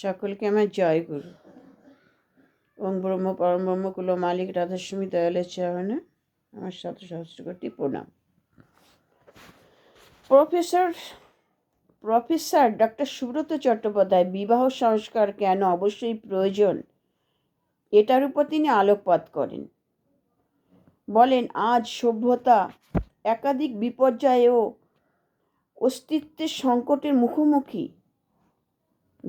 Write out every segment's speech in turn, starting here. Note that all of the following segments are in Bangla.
সকলকে আমার জয় গুরু ওং ব্রহ্ম পরম ব্রহ্মকুল মালিক রাধাস্বামী দয়ালের চরণে আমার শত সহস্র কোটি প্রণাম। Professor professor doctor Subrata Chattopadhyay, বিবাহ সংস্কার কেন অবশ্যই প্রয়োজন? এটার উপর তিনি আলোকপাত করেন। বলেন, আজ সভ্যতা একাধিক বিপর্যয় ও অস্তিত্বের সংকটের মুখোমুখি।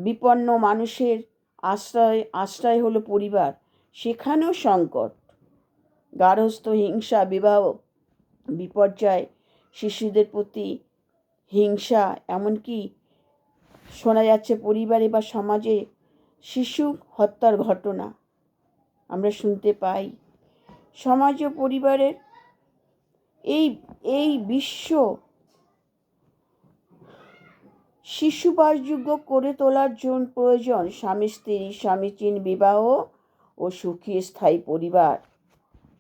বিপন্ন মানুষের আশ্রয় আশ্রয় হলো পরিবার। সেখানেও সংকট। গার্হস্থ হিংসা, বিবাহ, বিপর্যয়, শিশুদের প্রতি হিংসা, এমনকি শোনা যাচ্ছে পরিবারে বা সমাজে শিশু হত্যার ঘটনা। আমরা শুনতে পাই, সমাজ ও পরিবারের এই এই বিশ্ব শিশুবাসযোগ্য করে তোলার জন্য প্রয়োজন স্বামী, স্ত্রী স্বামীচীন বিবাহ ও সুখী, স্থায়ী পরিবার।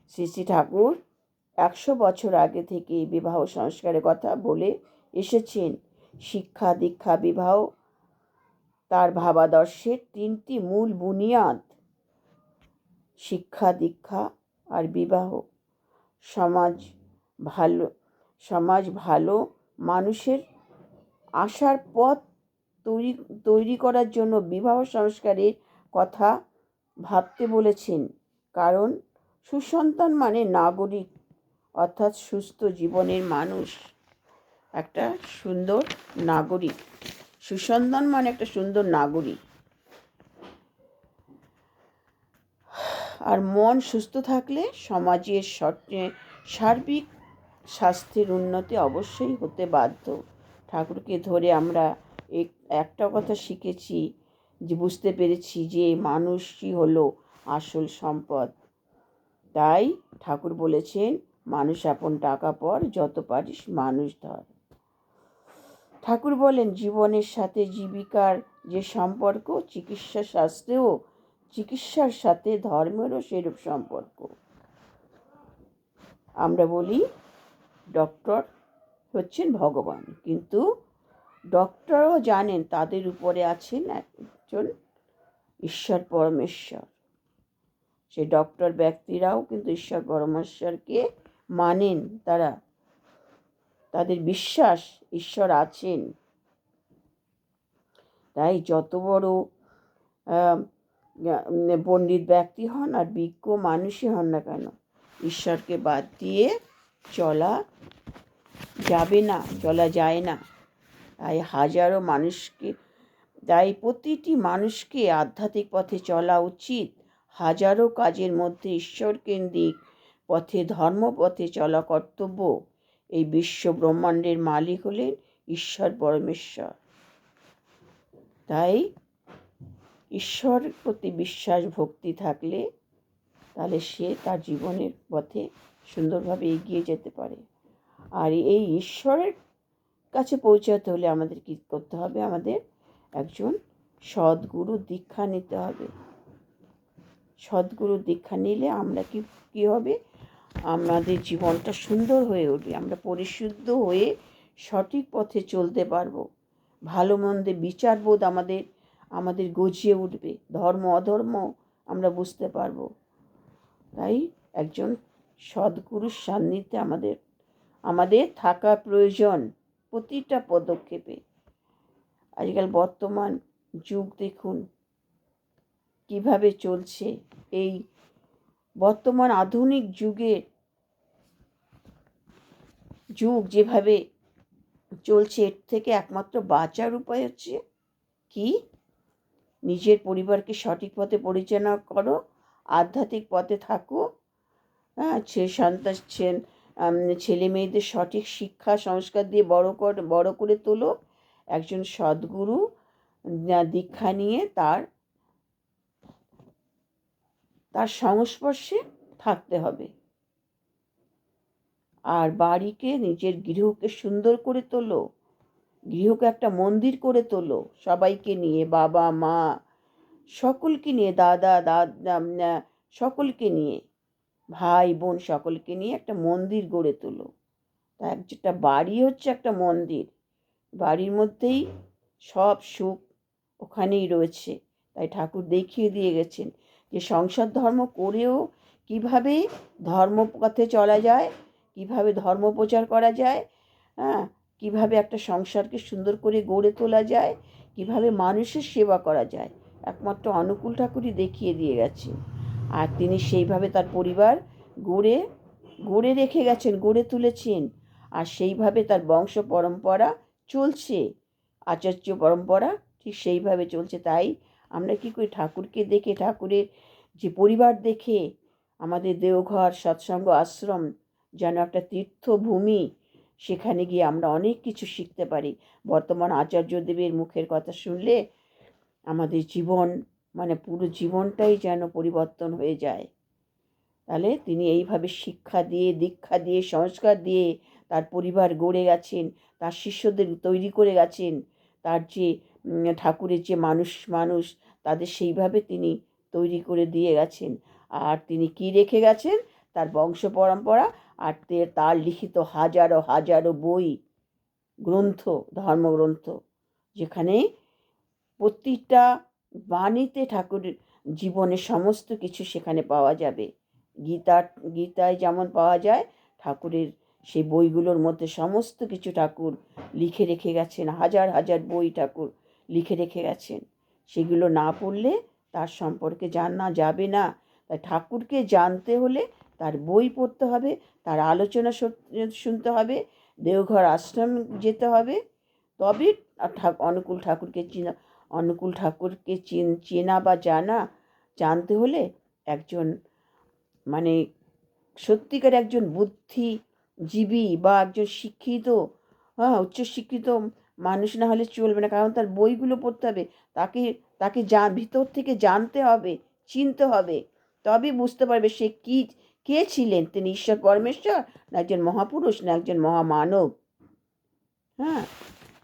শ্রী শ্রী ঠাকুর একশো বছর আগে থেকে বিবাহ সংস্কারের কথা বলে এসেছেন। শিক্ষা, দীক্ষা, বিবাহ তার ভাবাদর্শের তিনটি মূল বুনিয়াদ। শিক্ষা, দীক্ষা আর বিবাহ। সমাজ ভালো সমাজ ভালো মানুষের আসার পথ তৈরি তৈরি করার জন্য বিবাহ সংস্কারের কথা ভাবতে বলেছেন। কারণ সুসন্তান মানে নাগরিক, অর্থাৎ সুস্থ জীবনের মানুষ। একটা সুন্দর নাগরিক। সুসন্তান মানে একটা সুন্দর নাগরিক। আর মন সুস্থ থাকলে সমাজের সার্বিক স্বাস্থ্যের উন্নতি অবশ্যই হতে বাধ্য। ঠাকুরকে ধরে আমরা একটা কথা শিখেছি, যে বুঝতে পেরেছি যে মানুষই হলো আসল সম্পদ। তাই ঠাকুর বলেছেন, মানুষ আপন টাকা পর যত পারিস মানুষ ধর। ঠাকুর বলেন, জীবনের সাথে জীবিকার যে সম্পর্ক, চিকিৎসা শাস্ত্রেও চিকিৎসার সাথে ধর্মেরও সেরূপ সম্পর্ক। আমরা বলি, ডক্টর হচ্ছেন ভগবান। কিন্তু ডক্টরও জানেন তাদের উপরে আছেন একজন ঈশ্বর পরমেশ্বর। সে ডক্টর ব্যক্তিরাও কিন্তু ঈশ্বর পরমেশ্বরকে মানেন তারা। তাদের বিশ্বাস ঈশ্বর আছেন। তাই যত বড় পণ্ডিত ব্যক্তি হন আর বিজ্ঞ মানুষই হন না কেন, ঈশ্বরকে বাদ দিয়ে চলা যাবে না, চলা যায় না। তাই হাজারো মানুষকে, তাই প্রতিটি মানুষকে আধ্যাত্মিক পথে চলা উচিত। হাজারো কাজের মধ্যে ঈশ্বরকেন্দ্রিক পথে, ধর্মপথে চলা কর্তব্য। এই বিশ্ব ব্রহ্মাণ্ডের মালিক হলেন ঈশ্বর পরমেশ্বর। তাই ঈশ্বর প্রতি বিশ্বাস, ভক্তি থাকলে তাহলে সে তার জীবনের পথে সুন্দরভাবে এগিয়ে যেতে পারে। আর এই ঈশ্বরের কাছে পৌঁছাতে হলে আমাদের কী করতে হবে? আমাদের একজন সদ্গুরু দীক্ষা নিতে হবে। সদ্গুরু দীক্ষা নিলে আমরা কি, কী হবে? আমাদের জীবনটা সুন্দর হয়ে উঠবে। আমরা পরিশুদ্ধ হয়ে সঠিক পথে চলতে পারব। ভালো মন্দে বিচারবোধ আমাদের আমাদের গজিয়ে উঠবে। ধর্ম, অধর্ম আমরা বুঝতে পারব। তাই একজন সদ্গুরুর সান্নিধ্যে আমাদের আমাদের থাকা প্রয়োজন প্রতিটা পদক্ষেপে। আজকাল বর্তমান যুগ দেখুন, কীভাবে চলছে এই বর্তমান আধুনিক যুগের যুগ যেভাবে চলছে, এর থেকে একমাত্র বাঁচার উপায় হচ্ছে কি? নিজের পরিবারকে সঠিক পথে পরিচালনা করো, আধ্যাত্মিক পথে থাকো। হ্যাঁ সে সন্তান ছেলে মেয়েদের সঠিক শিক্ষা, সংস্কার দিয়ে বড় কর, বড় করে তোলো। একজন সদ্গুরু দীক্ষা নিয়ে তার তার সংস্পর্শে থাকতে হবে। আর বাড়িকে, নিজের গৃহকে সুন্দর করে তোলো। গৃহকে একটা মন্দির করে তোলো সবাইকে নিয়ে, বাবা, মা, সকলকে নিয়ে, দাদা দাদা সকলকে নিয়ে। ভাই বোন সকলকে নিয়ে একটা মন্দির গড়ে তোলো। তা একটা বাড়ি হচ্ছে একটা মন্দির। বাড়ির মধ্যেই সব সুখ ওখানেই রয়েছে। তাই ঠাকুর দেখিয়ে দিয়ে গেছেন যে সংসার ধর্ম করেও কীভাবে ধর্মপথে চলা যায়, কীভাবে ধর্ম প্রচার করা যায় হ্যাঁ কীভাবে একটা সংসারকে সুন্দর করে গড়ে তোলা যায়, কীভাবে মানুষের সেবা করা যায়, একমাত্র অনুকূল ঠাকুরই দেখিয়ে দিয়ে গেছেন। আর তিনি সেইভাবে তার পরিবার গড়ে গড়ে রেখে গেছেন, গড়ে তুলেছেন। আর সেইভাবে তার বংশ পরম্পরা চলছে, আচার্য পরম্পরা ঠিক সেইভাবে চলছে। তাই আমরা কী করি? ঠাকুরকে দেখে, ঠাকুরের যে পরিবার দেখে আমাদের দেওঘর, সৎসঙ্গ আশ্রম যেন একটা তীর্থভূমি, সেখানে গিয়ে আমরা অনেক কিছু শিখতে পারি। বর্তমান আচার্যদেবের মুখের কথা শুনলে আমাদের জীবন মানে পুরো জীবনটাই যেন পরিবর্তন হয়ে যায়। তাহলে তিনি এইভাবে শিক্ষা দিয়ে, দীক্ষা দিয়ে, সংস্কার দিয়ে তার পরিবার গড়ে গেছেন, তার শিষ্যদের তৈরি করে গেছেন, তার যে ঠাকুরের যে মানুষ মানুষ, তাদের সেইভাবে তিনি তৈরি করে দিয়ে গেছেন। আর তিনি কি রেখে গেছেন? তার বংশ পরম্পরা আর তার লিখিত হাজারো হাজারো বই, গ্রন্থ, ধর্মগ্রন্থ, যেখানে প্রতিটা বাণীতে ঠাকুরের জীবনের সমস্ত কিছু সেখানে পাওয়া যাবে। গীতা গীতায় যেমন পাওয়া যায়, ঠাকুরের সেই বইগুলোর মধ্যে সমস্ত কিছু ঠাকুর লিখে রেখে গেছেন, হাজার হাজার বই ঠাকুর লিখে রেখে গেছেন। সেগুলো না পড়লে তার সম্পর্কে জানা যাবে না। তাই ঠাকুরকে জানতে হলে তার বই পড়তে হবে, তার আলোচনা শুনতে হবে, দেওঘর আশ্রম যেতে হবে। তবে অনুকূল ঠাকুরকে চিনা অনুকূল ঠাকুরকে চিন, চেনা বা জানা জানতে হলে একজন মানে সত্যিকার একজন বুদ্ধিজীবী বা একজন শিক্ষিত হ্যাঁ উচ্চশিক্ষিত মানুষ না হলে চলবে না। কারণ তার বইগুলো পড়তে হবে, তাকে তাকে যা, ভিতর থেকে জানতে হবে, চিনতে হবে তবে বুঝতে পারবে সে কী, কে ছিলেন? তিনি ঈশ্বর পরমেশ্বর না একজন মহাপুরুষ না একজন মহামানব? হ্যাঁ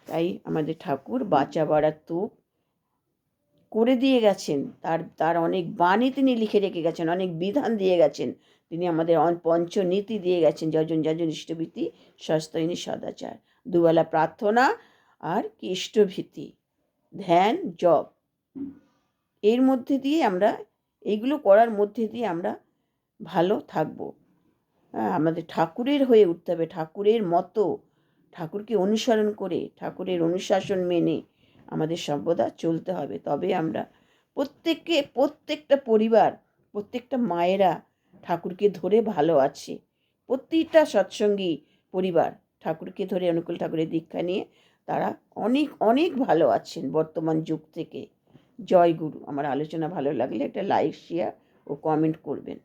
তাই আমাদের ঠাকুর বাঁচা বাড়ার তুপ করে দিয়ে গেছেন। তার তার অনেক বাণী তিনি লিখে রেখে গেছেন, অনেক বিধান দিয়ে গেছেন। তিনি আমাদের পঞ্চনীতি দিয়ে গেছেন, যজন যজন, ইষ্টভীতি, সস্তয়নী, সদাচার। দুবেলা প্রার্থনা আর কি ইষ্টভীতি, ধ্যান, জপ। এর মধ্যে দিয়ে আমরা এইগুলো করার মধ্যে দিয়ে আমরা ভালো থাকব। হ্যাঁ আমাদের ঠাকুরের হয়ে উঠতে হবে, ঠাকুরের মতো, ঠাকুরকে অনুসরণ করে, ঠাকুরের অনুশাসন মেনে। আমাদের সর্বদা চলতে হবে। তবে আমরা প্রত্যেককে, প্রত্যেকটা পরিবার, প্রত্যেকটা মায়েরা ঠাকুরকে ধরে ভালো আছে। প্রতিটা সৎসঙ্গী পরিবার ঠাকুরকে ধরে, অনুকূল ঠাকুরের দীক্ষা নিয়ে তারা অনেক অনেক ভালো আছেন বর্তমান যুগ থেকে। জয় গুরু। আমার আলোচনা ভালো লাগলে একটা লাইক শেয়ার ও কমেন্ট করবেন।